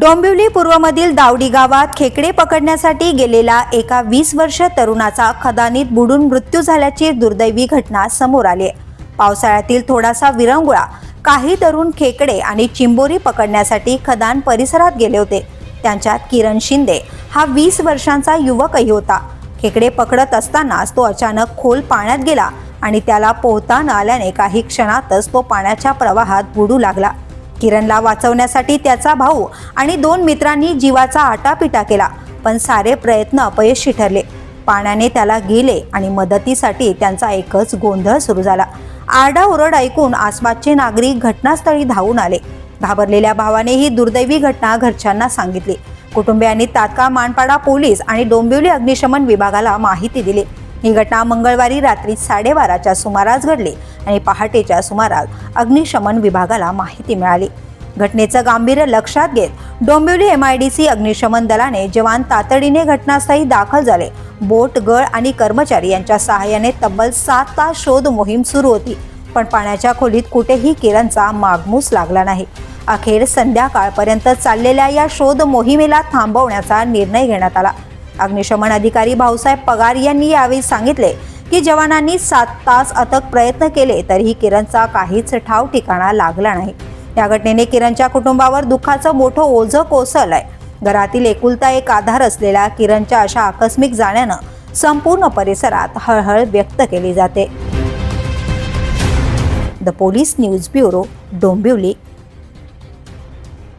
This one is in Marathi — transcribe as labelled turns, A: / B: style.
A: डोंबिवली पूर्वमधील दावडी गावात खेकडे पकडण्यासाठी गेलेला एका वीस वर्ष तरुणाचा खदानीत बुडून मृत्यू झाल्याची दुर्दैवी घटना समोर आली पावसाळ्यातील थोडासा विरंगुळा काही तरुण खेकडे आणि चिंबोरी पकडण्यासाठी खदान परिसरात गेले होते. त्यांच्यात किरण शिंदे हा वीस वर्षांचा युवकही होता. खेकडे पकडत असतानाच तो अचानक खोल पाण्यात गेला आणि त्याला पोहता न आल्याने काही क्षणातच तो पाण्याच्या प्रवाहात बुडू लागला. किरणला वाचवण्यासाठी त्याचा भाऊ आणि दोन मित्रांनी जीवाचा आटापिटा केला पण सारे प्रयत्न अपयशी ठरले. पाण्याने त्याला गेले आणि मदतीसाठी त्यांचा एकच गोंधळ सुरू झाला. आरडाओरड ऐकून आसपासचे नागरिक घटनास्थळी धावून आले. घाबरलेल्या भावाने ही दुर्दैवी घटना घरच्यांना सांगितली. कुटुंबियांनी तात्काळ मानपाडा पोलीस आणि डोंबिवली अग्निशमन विभागाला माहिती दिली. ही घटना मंगळवारी रात्री साडेबाराच्या सुमारास घडली. आणि पहाटेच्या सुमारास अग्निशमन विभागाला माहिती मिळाली. घटनेचं गांभीर्य लक्षात घेत Dombivli M I D C अग्निशमन दलाने जवान तातडीने घटनास्थळी दाखल झाले. बोट गळ आणि कर्मचारी यांच्या सहाय्याने तब्बल सात तास शोध मोहीम सुरू होती पण पाण्याच्या खोलीत कुठेही किरणचा मागमूस लागला नाही. अखेर संध्याकाळपर्यंत चाललेल्या या शोध मोहिमेला थांबवण्याचा निर्णय घेण्यात आला. अग्निशमन अधिकारी भाऊसाहेब पगार यांनी यावेळी सांगितले की जवानांनी सात तास अथक प्रयत्न केले तरीही किरणचा काहीच ठाव ठिकाणा लागला नाही. या घटनेने किरणच्या कुटुंबावर दुःखाचं मोठं ओझं कोसळलंय. घरातील एकुलता एक आधार असलेल्या किरणच्या अशा आकस्मिक जाण्यानं संपूर्ण परिसरात हळहळ व्यक्त केली जाते. The police news bureau Dombivli.